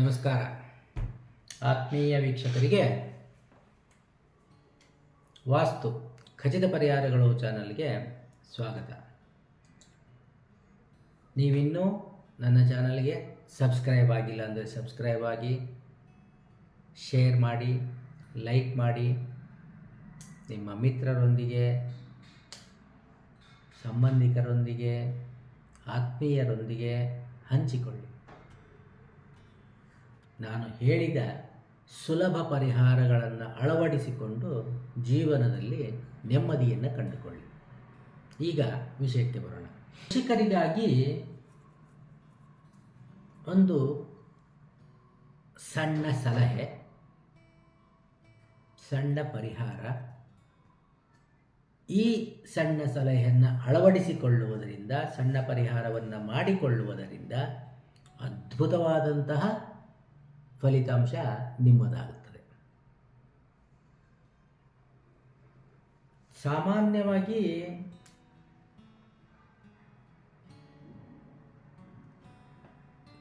ನಮಸ್ಕಾರ. ಆತ್ಮೀಯ ವೀಕ್ಷಕರಿಗೆ ವಾಸ್ತು ಖಚಿತ ಪರಿಹಾರಗಳು ಚಾನಲ್ಗೆ ಸ್ವಾಗತ. ನೀವಿನ್ನೂ ನನ್ನ ಚಾನಲ್ಗೆ ಸಬ್ಸ್ಕ್ರೈಬ್ ಆಗಿಲ್ಲ ಅಂದರೆ ಸಬ್ಸ್ಕ್ರೈಬ್ ಆಗಿ, ಶೇರ್ ಮಾಡಿ, ಲೈಕ್ ಮಾಡಿ. ನಿಮ್ಮ ಮಿತ್ರರೊಂದಿಗೆ, ಸಂಬಂಧಿಕರೊಂದಿಗೆ, ಆತ್ಮೀಯರೊಂದಿಗೆ ಹಂಚಿಕೊಳ್ಳಿ. ನಾನು ಹೇಳಿದ ಸುಲಭ ಪರಿಹಾರಗಳನ್ನು ಅಳವಡಿಸಿಕೊಂಡು ಜೀವನದಲ್ಲಿ ನೆಮ್ಮದಿಯನ್ನು ಕಂಡುಕೊಳ್ಳಿ. ಈಗ ವಿಷಯಕ್ಕೆ ಬರೋಣ. ಕೃಷಿಕರಿಗಾಗಿ ಒಂದು ಸಣ್ಣ ಸಲಹೆ, ಸಣ್ಣ ಪರಿಹಾರ. ಈ ಸಣ್ಣ ಸಲಹೆಯನ್ನು ಅಳವಡಿಸಿಕೊಳ್ಳುವುದರಿಂದ, ಸಣ್ಣ ಪರಿಹಾರವನ್ನು ಮಾಡಿಕೊಳ್ಳುವುದರಿಂದ ಅದ್ಭುತವಾದಂತಹ ಫಲಿತಾಂಶ ನಿಮ್ಮದಾಗುತ್ತದೆ. ಸಾಮಾನ್ಯವಾಗಿ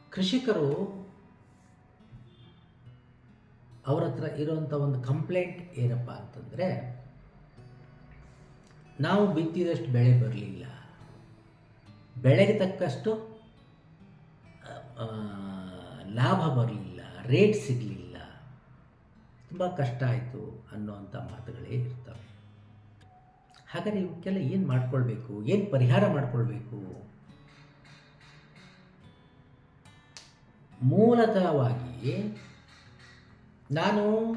ಕೃಷಿಕರು ಅವ್ರ ಹತ್ರ ಇರುವಂಥ ಒಂದು ಕಂಪ್ಲೇಂಟ್ ಏನಪ್ಪ ಅಂತಂದರೆ, ನಾವು ಬಿತ್ತಿದಷ್ಟು ಬೆಳೆ ಬರಲಿಲ್ಲ. ಬೆಳೆಗೆ ತಕ್ಕಷ್ಟು ಲಾಭ ಬರಲಿಲ್ಲ. ರೇಟ್ ಸಿಗಲಿಲ್ಲ. ತುಂಬ ಕಷ್ಟ ಆಯಿತು ಅನ್ನೋವಂಥ ಮಾತುಗಳೇ ಇರ್ತವೆ. ಹಾಗಾದರೆ ಇವಕ್ಕೆಲ್ಲ ಏನು ಮಾಡ್ಕೊಳ್ಬೇಕು? ಏನು ಪರಿಹಾರ ಮಾಡಿಕೊಳ್ಬೇಕು? ಮೂಲತಃವಾಗಿ ನಾನು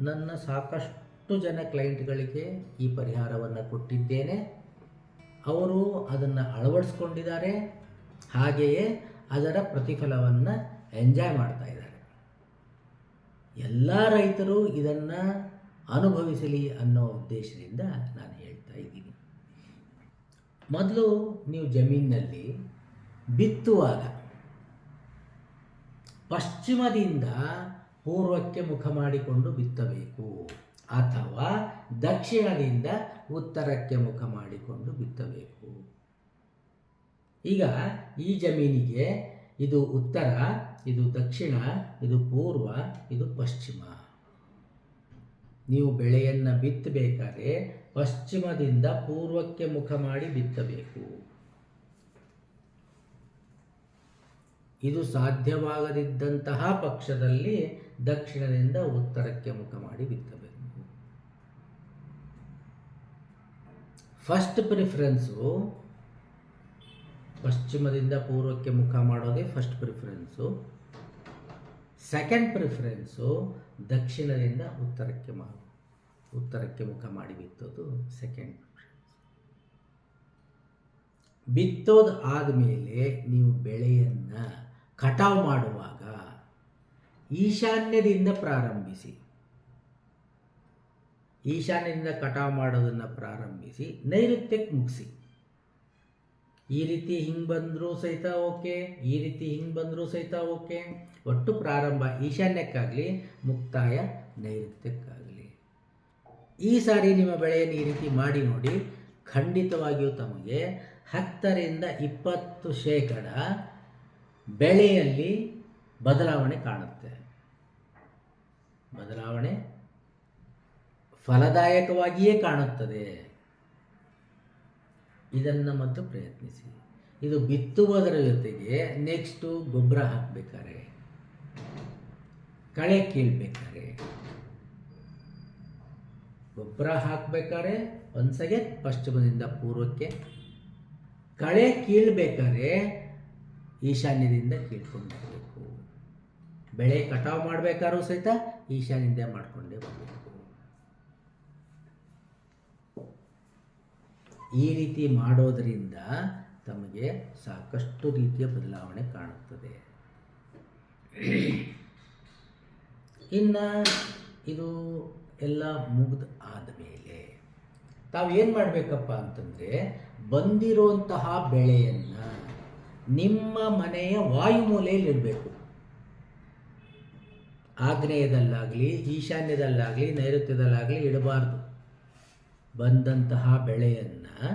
ನನ್ನ ಸಾಕಷ್ಟು ಜನ ಕ್ಲೈಂಟ್ಗಳಿಗೆ ಈ ಪರಿಹಾರವನ್ನು ಕೊಟ್ಟಿದ್ದೇನೆ. ಅವರು ಅದನ್ನು ಅಳವಡಿಸ್ಕೊಂಡಿದ್ದಾರೆ. ಹಾಗೆಯೇ ಅದರ ಪ್ರತಿಫಲವನ್ನು ಎಂಜಾಯ್ ಮಾಡ್ತಾ ಎಲ್ಲ ರೈತರು ಇದನ್ನು ಅನುಭವಿಸಲಿ ಅನ್ನೋ ಉದ್ದೇಶದಿಂದ ನಾನು ಹೇಳ್ತಾ ಇದ್ದೀನಿ. ಮೊದಲು ನೀವು ಜಮೀನಿನಲ್ಲಿ ಬಿತ್ತುವಾಗ ಪಶ್ಚಿಮದಿಂದ ಪೂರ್ವಕ್ಕೆ ಮುಖ ಮಾಡಿಕೊಂಡು ಬಿತ್ತಬೇಕು ಅಥವಾ ದಕ್ಷಿಣದಿಂದ ಉತ್ತರಕ್ಕೆ ಮುಖ ಮಾಡಿಕೊಂಡು ಬಿತ್ತಬೇಕು. ಈಗ ಈ ಜಮೀನಿಗೆ ಇದು ಉತ್ತರ, ಇದು ದಕ್ಷಿಣ, ಇದು ಪೂರ್ವ, ಇದು ಪಶ್ಚಿಮ. ನೀವು ಬೆಳೆಯನ್ನು ಬಿತ್ತಬೇಕಾದ್ರೆ ಪಶ್ಚಿಮದಿಂದ ಪೂರ್ವಕ್ಕೆ ಮುಖ ಮಾಡಿ ಬಿತ್ತಬೇಕು. ಇದು ಸಾಧ್ಯವಾಗದಿದ್ದಂತಹ ಪಕ್ಷದಲ್ಲಿ ದಕ್ಷಿಣದಿಂದ ಉತ್ತರಕ್ಕೆ ಮುಖ ಮಾಡಿ ಬಿತ್ತಬೇಕು. ಫಸ್ಟ್ ಪ್ರಿಫರೆನ್ಸು ಪಶ್ಚಿಮದಿಂದ ಪೂರ್ವಕ್ಕೆ ಮುಖ ಮಾಡೋದೇ ಫಸ್ಟ್ ಪ್ರಿಫರೆನ್ಸು ಸೆಕೆಂಡ್ ಪ್ರಿಫರೆನ್ಸು ದಕ್ಷಿಣದಿಂದ ಉತ್ತರಕ್ಕೆ ಮಾ, ಉತ್ತರಕ್ಕೆ ಮುಖ ಮಾಡಿ ಬಿತ್ತೋದು ಸೆಕೆಂಡ್ ಪ್ರಿಫರೆನ್ಸ್ ಬಿತ್ತೋದು ಆದಮೇಲೆ ನೀವು ಬೆಳೆಯನ್ನು ಕಟಾವು ಮಾಡುವಾಗ ಈಶಾನ್ಯದಿಂದ ಪ್ರಾರಂಭಿಸಿ. ಈಶಾನ್ಯದಿಂದ ಕಟಾವು ಮಾಡೋದನ್ನು ಪ್ರಾರಂಭಿಸಿ ನೈಋತ್ಯಕ್ಕೆ ಮುಗಿಸಿ. ಈ ರೀತಿ ಹಿಂಗೆ ಬಂದರೂ ಸಹಿತ ಓಕೆ, ಈ ರೀತಿ ಹಿಂಗೆ ಬಂದರೂ ಸಹಿತ ಓಕೆ. ಒಟ್ಟು ಪ್ರಾರಂಭ ಈಶಾನ್ಯಕ್ಕಾಗಲಿ, ಮುಕ್ತಾಯ ನೈಋತ್ಯಕ್ಕಾಗಲಿ. ಈ ಸಾರಿ ನಿಮ್ಮ ಬೆಳೆಯನ್ನು ಈ ರೀತಿ ಮಾಡಿ ನೋಡಿ, ಖಂಡಿತವಾಗಿಯೂ ತಮಗೆ ಹತ್ತರಿಂದ ಇಪ್ಪತ್ತು ಶೇಕಡ ಬೆಳೆಯಲ್ಲಿ ಬದಲಾವಣೆ ಕಾಣುತ್ತೆ. ಬದಲಾವಣೆ ಫಲದಾಯಕವಾಗಿಯೇ ಕಾಣುತ್ತದೆ. ಇದನ್ನು ಮತ್ತು ಪ್ರಯತ್ನಿಸಿ. ಇದು ಬಿತ್ತುವುದರ ಜೊತೆಗೆ ನೆಕ್ಸ್ಟು ಗೊಬ್ಬರ ಹಾಕಬೇಕಾರೆ, ಕಳೆ ಕೀಳ್ಬೇಕಾರೆ, ಗೊಬ್ಬರ ಹಾಕಬೇಕಾರೆ ಒಂದ್ಸಗೆ ಪಶ್ಚಿಮದಿಂದ ಪೂರ್ವಕ್ಕೆ, ಕಳೆ ಕೀಳ್ಬೇಕಾರೆ, ಈಶಾನ್ಯದಿಂದ ಕೀಳ್ಕೊಂಡು ಬರಬೇಕು ಬೆಳೆ ಕಟಾವು ಮಾಡಬೇಕಾದ್ರೂ ಸಹಿತ ಈಶಾನ್ಯದಿಂದ ಮಾಡಿಕೊಂಡೇ ಬರಬೇಕು ಈ ರೀತಿ ಮಾಡೋದರಿಂದ ತಮಗೆ ಸಾಕಷ್ಟು ರೀತಿಯ ಬದಲಾವಣೆ ಕಾಣುತ್ತದೆ. ಇನ್ನು ಇದು ಎಲ್ಲ ಮುಗಿದ ಆದಮೇಲೆ ತಾವು ತಾವೇನು ಮಾಡಬೇಕಪ್ಪ ಅಂತಂದರೆ ಬಂದಿರುವಂತಹ ಬೆಳೆಯನ್ನು ನಿಮ್ಮ ಮನೆಯ ವಾಯುಮೂಲೆಯಲ್ಲಿ ಇಡಬೇಕು. ಆಗ್ನೇಯದಲ್ಲಾಗಲಿ, ಈಶಾನ್ಯದಲ್ಲಾಗಲಿ, ನೈಋತ್ಯದಲ್ಲಾಗಲಿ ಇಡಬಾರ್ದು. ಬಂದಂತಹ ಬೆಳೆಯನ್ನು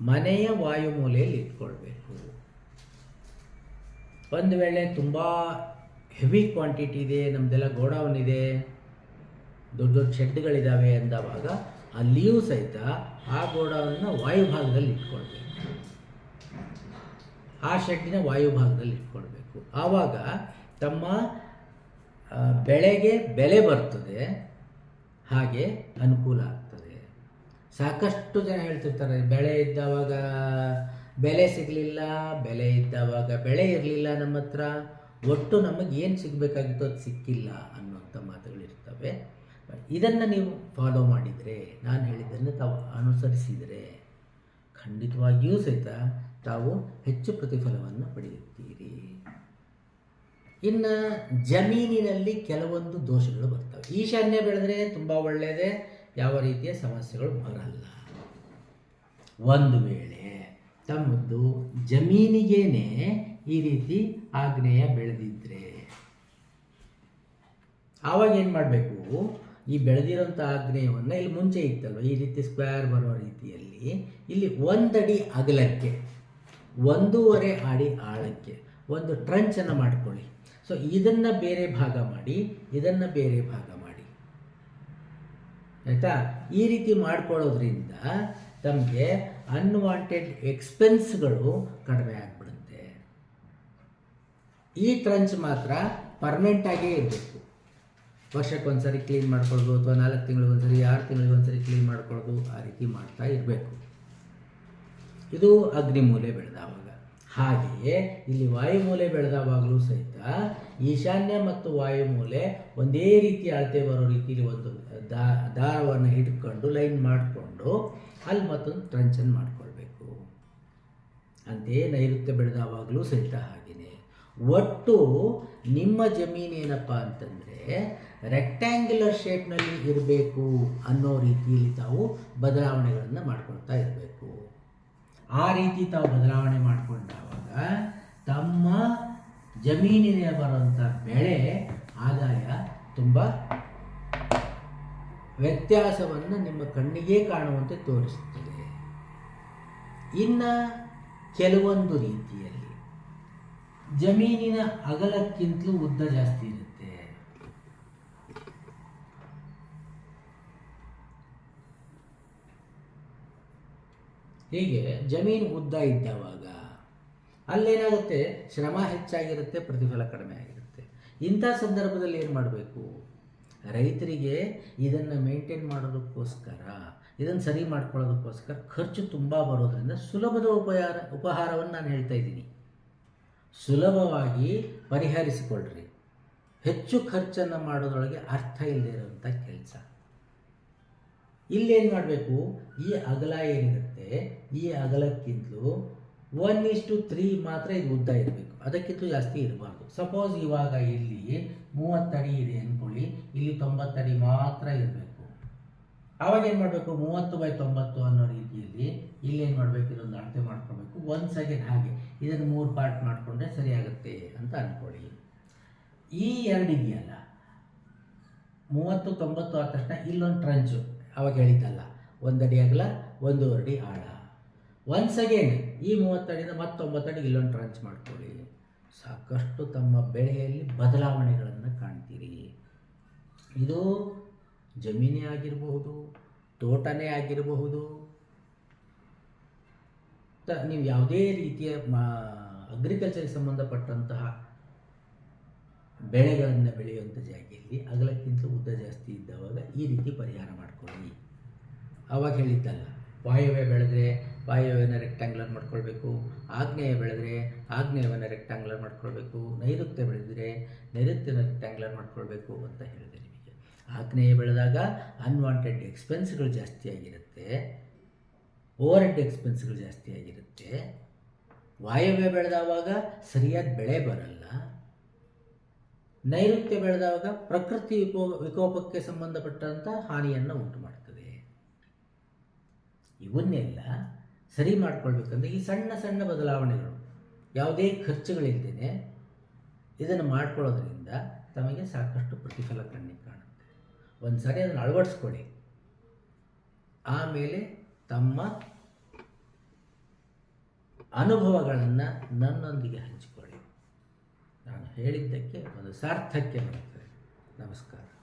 ಮನೆಯ ವಾಯುಮೂಲೆಯಲ್ಲಿ ಇಟ್ಕೊಳ್ಬೇಕು. ಒಂದು ವೇಳೆ ತುಂಬ ಹೆವಿ ಕ್ವಾಂಟಿಟಿ ಇದೆ ನಮ್ಮದೆಲ್ಲ ಗೋಡೌನ್ ಇದೆ, ದೊಡ್ಡ ದೊಡ್ಡ ಶೆಡ್ಗಳಿದ್ದಾವೆ ಅಂದವಾಗ ಅಲ್ಲಿಯೂ ಸಹಿತ ಆ ಗೋಡೌನ್ನ ವಾಯುಭಾಗದಲ್ಲಿ ಇಟ್ಕೊಳ್ಬೇಕು. ಆ ಶೆಡ್ಡಿನ ವಾಯುಭಾಗದಲ್ಲಿ ಇಟ್ಕೊಳ್ಬೇಕು. ಆವಾಗ ತಮ್ಮ ಬೆಳೆಗೆ ಬೆಲೆ ಬರ್ತದೆ, ಹಾಗೆ ಅನುಕೂಲ ಆಗ್ತದೆ. ಸಾಕಷ್ಟು ಜನ ಹೇಳ್ತಿರ್ತಾರೆ, ಬೆಳೆ ಇದ್ದವಾಗ ಬೆಲೆ ಸಿಗಲಿಲ್ಲ, ಬೆಲೆ ಇದ್ದವಾಗ ಬೆಳೆ ಇರಲಿಲ್ಲ ನಮ್ಮ ಹತ್ರ, ಒಟ್ಟು ನಮಗೆ ಏನು ಸಿಗಬೇಕಾಗಿತ್ತು ಅದು ಸಿಕ್ಕಿಲ್ಲ ಅನ್ನುವಂಥ ಮಾತುಗಳಿರ್ತವೆ. ಇದನ್ನು ನೀವು ಫಾಲೋ ಮಾಡಿದರೆ, ನಾನು ಹೇಳಿದ್ದನ್ನು ತಾವು ಅನುಸರಿಸಿದರೆ ಖಂಡಿತವಾಗಿಯೂ ಸಹಿತ ತಾವು ಹೆಚ್ಚು ಪ್ರತಿಫಲವನ್ನು ಪಡೆಯುತ್ತೀರಿ. ಇನ್ನು ಜಮೀನಿನಲ್ಲಿ ಕೆಲವೊಂದು ದೋಷಗಳು ಬರ್ತವೆ. ಈಶಾನ್ಯ ಬೆಳೆದ್ರೆ ತುಂಬ ಒಳ್ಳೆಯದೇ ಯಾವ ರೀತಿಯ ಸಮಸ್ಯೆಗಳು ಬರಲ್ಲ. ಒಂದು ವೇಳೆ ತಮ್ಮದು ಜಮೀನಿಗೇನೆ ಈ ರೀತಿ ಆಗ್ನೇಯ ಬೆಳೆದಿದ್ರೆ, ಆವಾಗ ಏನು ಮಾಡಬೇಕು? ಈ ಬೆಳೆದಿರೋಂಥ ಆಗ್ನೇಯವನ್ನು ಇಲ್ಲಿ ಮುಂಚೆ ಇತ್ತಲ್ವ? ಈ ರೀತಿ ಸ್ಕ್ವೇರ್ ಬರುವ ರೀತಿಯಲ್ಲಿ ಇಲ್ಲಿ ಒಂದಡಿ ಅಗಲಕ್ಕೆ, ಒಂದೂವರೆ ಅಡಿ ಆಳಕ್ಕೆ ಒಂದು ಟ್ರಂಚನ್ನು ಮಾಡ್ಕೊಳ್ಳಿ. ಸೊ ಇದನ್ನು ಬೇರೆ ಭಾಗ ಮಾಡಿ, ಇದನ್ನು ಬೇರೆ ಭಾಗ ಆಯಿತಾ? ಈ ರೀತಿ ಮಾಡ್ಕೊಳ್ಳೋದ್ರಿಂದ ತಮಗೆ ಅನ್ವಾಂಟೆಡ್ ಎಕ್ಸ್ಪೆನ್ಸ್ಗಳು ಕಡಿಮೆ ಆಗಿಬಿಡುತ್ತೆ. ಈ ಟ್ರಂಚ್ ಮಾತ್ರ ಪರ್ಮನೆಂಟ್ ಆಗೇ ಇರಬೇಕು. ವರ್ಷಕ್ಕೊಂದ್ಸರಿ ಕ್ಲೀನ್ ಮಾಡ್ಕೊಳ್ಳೋದು ಅಥವಾ ನಾಲ್ಕು ತಿಂಗಳಿಗೊಂದ್ಸರಿ, ಆರು ತಿಂಗಳಿಗೊಂದ್ಸರಿ ಕ್ಲೀನ್ ಮಾಡ್ಕೊಳ್ಳೋದು ಆ ರೀತಿ ಮಾಡ್ತಾ ಇರಬೇಕು. ಇದು ಅಗ್ನಿಮೂಲೆ ಬೆಳೆದವಾಗ. ಹಾಗೆಯೇ ಇಲ್ಲಿ ವಾಯುಮೂಲೆ ಬೆಳೆದವಾಗಲೂ ಸಹಿತ ಈಶಾನ್ಯ ಮತ್ತು ವಾಯುಮೂಲೆ ಒಂದೇ ರೀತಿ ಅಳತೆ ಬರೋ ರೀತಿಯಲ್ಲಿ ಒಂದು ದಾರವನ್ನು ಹಿಡ್ಕೊಂಡು ಲೈನ್ ಮಾಡಿಕೊಂಡು ಅಲ್ಲಿ ಮತ್ತೊಂದು ಟ್ರಂಚನ್ ಮಾಡಿಕೊಳ್ಬೇಕು. ಅಂತೆಯೇ ನೈಋತ್ಯ ಬೆಳೆದವಾಗಲೂ ಸಹಿತ ಹಾಗೆಯೇ. ಒಟ್ಟು ನಿಮ್ಮ ಜಮೀನು ಏನಪ್ಪ ಅಂತಂದರೆ ರೆಕ್ಟ್ಯಾಂಗ್ಯುಲರ್ ಶೇಪ್ನಲ್ಲಿ ಇರಬೇಕು ಅನ್ನೋ ರೀತಿಯಲ್ಲಿ ತಾವು ಬದಲಾವಣೆಗಳನ್ನು ಮಾಡ್ಕೊಳ್ತಾ ಇರಬೇಕು. ಆ ರೀತಿ ತಾವು ಬದಲಾವಣೆ ಮಾಡಿಕೊಂಡಾಗ ತಮ್ಮ ಜಮೀನಿನ ಬರುವಂಥ ಬೆಳೆ ಆದಾಯ ತುಂಬ ವ್ಯತ್ಯಾಸವನ್ನು ನಿಮ್ಮ ಕಣ್ಣಿಗೆ ಕಾಣುವಂತೆ ತೋರಿಸುತ್ತದೆ. ಇನ್ನು ಕೆಲವೊಂದು ರೀತಿಯಲ್ಲಿ ಜಮೀನಿನ ಅಗಲಕ್ಕಿಂತಲೂ ಉದ್ದ ಜಾಸ್ತಿ ಇರುತ್ತೆ. ಹೀಗೆ ಜಮೀನು ಉದ್ದ ಇದ್ದವಾಗ ಅಲ್ಲೇನಾಗುತ್ತೆ? ಶ್ರಮ ಹೆಚ್ಚಾಗಿರುತ್ತೆ, ಪ್ರತಿಫಲ ಕಡಿಮೆ ಆಗಿರುತ್ತೆ. ಇಂಥ ಸಂದರ್ಭದಲ್ಲಿ ಏನು ಮಾಡಬೇಕು? ರೈತರಿಗೆ ಇದನ್ನು ಮೇಂಟೈನ್ ಮಾಡೋದಕ್ಕೋಸ್ಕರ, ಇದನ್ನು ಸರಿ ಮಾಡ್ಕೊಳ್ಳೋದಕ್ಕೋಸ್ಕರ ಖರ್ಚು ತುಂಬ ಬರೋದರಿಂದ ಸುಲಭದ ಉಪಹಾರ ಉಪಹಾರವನ್ನು ನಾನು ಹೇಳ್ತಾ ಇದ್ದೀನಿ. ಸುಲಭವಾಗಿ ಪರಿಹರಿಸಿಕೊಳ್ಳ್ರಿ ಹೆಚ್ಚು ಖರ್ಚನ್ನು ಮಾಡೋದ್ರೊಳಗೆ ಅರ್ಥ ಇಲ್ಲದೆ ಇರುವಂಥ ಕೆಲಸ. ಇಲ್ಲೇನು ಮಾಡಬೇಕು? ಈ ಅಗಲ ಏನಿರುತ್ತೆ? ಈ ಅಗಲಕ್ಕಿಂತಲೂ ಒನ್ ಇಷ್ಟು ತ್ರೀ ಮಾತ್ರ ಇದು ಉದ್ದ ಇರಬೇಕು. ಅದಕ್ಕಿಂತಲೂ ಜಾಸ್ತಿ ಇರಬಾರ್ದು. ಸಪೋಸ್ ಇವಾಗ ಇಲ್ಲಿ ಮೂವತ್ತಡಿ ಇದೆ ಅಂದ್ಕೊಳ್ಳಿ ಇಲ್ಲಿ ತೊಂಬತ್ತಡಿ ಮಾತ್ರ ಇರಬೇಕು. ಆವಾಗ ಏನು ಮಾಡಬೇಕು? ಮೂವತ್ತು ಬೈ ತೊಂಬತ್ತು ಅನ್ನೋ ರೀತಿಯಲ್ಲಿ ಇಲ್ಲೇನು ಮಾಡಬೇಕು? ಇದೊಂದು ಅಳತೆ ಮಾಡ್ಕೊಳ್ಬೇಕು. ಒಂದು ಸೆಕೆಂಡ್ ಹಾಗೆ. ಇದನ್ನು ಮೂರು ಪಾರ್ಟ್ ಮಾಡಿಕೊಂಡ್ರೆ ಸರಿಯಾಗುತ್ತೆ ಅಂತ ಅಂದ್ಕೊಳ್ಳಿ ಈ ಎರಡಿದೆಯಲ್ಲ ಮೂವತ್ತು, ತೊಂಬತ್ತು ಆದ ತಕ್ಷಣ ಇಲ್ಲೊಂದು ಟ್ರಂಚು ಅವಾಗ ಹೇಳಿದ್ದಲ್ಲ, ಒಂದಡಿ ಅಗಲ ಒಂದೂವರೆ ಅಡಿ ಆಳ. ಒನ್ಸ್ ಅಗೇನ್ ಈ ಮೂವತ್ತಡಿಯಿಂದ ಮತ್ತೊಂಬತ್ತಡಿ ಇಲ್ಲೊಂದು ಟ್ರಾನ್ಸ್ ಮಾಡ್ಕೊಳ್ಳಿ. ಸಾಕಷ್ಟು ತಮ್ಮ ಬೆಳೆಯಲ್ಲಿ ಬದಲಾವಣೆಗಳನ್ನು ಕಾಣ್ತೀರಿ. ಇದು ಜಮೀನೇ ಆಗಿರಬಹುದು, ತೋಟನೇ ಆಗಿರಬಹುದು. ತ, ನೀವು ಯಾವುದೇ ರೀತಿಯ, ಮಾ ಅಗ್ರಿಕಲ್ಚರ್ಗೆ ಸಂಬಂಧಪಟ್ಟಂತಹ ಬೆಳೆಗಳನ್ನು ಬೆಳೆಯುವಂಥ ಜಾಗೆಯಲ್ಲಿ ಅಗಲಕ್ಕಿಂತ ಉದ್ದ ಜಾಸ್ತಿ ಇದ್ದವಾಗ ಈ ರೀತಿ ಪರಿಹಾರ ಮಾಡ್ಕೊಳ್ಳಿ. ಆವಾಗ ಹೇಳಿದ್ದಲ್ಲ, ವಾಯುವ್ಯ ಬೆಳೆದ್ರೆ ವಾಯುವ್ಯನ ರೆಕ್ಟ್ಯಾಂಗ್ಯುಲರ್ ಮಾಡ್ಕೊಳ್ಬೇಕು ಆಗ್ನೇಯ ಬೆಳೆದ್ರೆ ಆಗ್ನೇಯವನ್ನು ರೆಕ್ಟ್ಯಾಂಗ್ಯುಲರ್ ಮಾಡ್ಕೊಳ್ಬೇಕು ನೈಋತ್ಯ ಬೆಳೆದರೆ ನೈಋತ್ಯನ ರೆಕ್ಟ್ಯಾಂಗ್ಯುಲರ್ ಮಾಡ್ಕೊಳ್ಬೇಕು ಅಂತ ಹೇಳಿದೆ ನಿಮಗೆ. ಆಗ್ನೇಯ ಬೆಳೆದಾಗ ಅನ್ವಾಂಟೆಡ್ ಎಕ್ಸ್ಪೆನ್ಸ್ಗಳು ಜಾಸ್ತಿ ಆಗಿರುತ್ತೆ ಓವರ್ ಹೆಡ್ ಎಕ್ಸ್ಪೆನ್ಸ್ಗಳು ಜಾಸ್ತಿ ಆಗಿರುತ್ತೆ, ವಾಯುವ್ಯ ಬೆಳೆದವಾಗ ಸರಿಯಾದ ಬೆಳೆ ಬರಲ್ಲ ನೈಋತ್ಯ ಬೆಳೆದಾಗ ಪ್ರಕೃತಿ ವಿಕೋ, ವಿಕೋಪಕ್ಕೆ ಸಂಬಂಧಪಟ್ಟಂಥ ಹಾನಿಯನ್ನು ಉಂಟು ಮಾಡ್ತದೆ. ಇವನ್ನೆಲ್ಲ ಸರಿ ಮಾಡಿಕೊಳ್ಬೇಕಂದ್ರೆ ಈ ಸಣ್ಣ ಸಣ್ಣ ಬದಲಾವಣೆಗಳು, ಯಾವುದೇ ಖರ್ಚುಗಳಿಲ್ಲದೆ ಇದನ್ನು ಮಾಡ್ಕೊಳ್ಳೋದ್ರಿಂದ ತಮಗೆ ಸಾಕಷ್ಟು ಪ್ರತಿಫಲ ಕಣ್ಣಿಗೆ ಕಾಣುತ್ತೆ. ಒಂದು ಸಾರಿ ಅದನ್ನು ಅಳವಡಿಸ್ಕೊಳ್ಳಿ. ಆಮೇಲೆ ತಮ್ಮ ಅನುಭವಗಳನ್ನು ನನ್ನೊಂದಿಗೆ ಹಂಚಿಕೊಳ್ಳಿ. ನಾನು ಹೇಳಿದ್ದಕ್ಕೆ ಒಂದು ಸಾರ್ಥಕ್ಯ ಮಾಡ್ತಾರೆ ನಮಸ್ಕಾರ.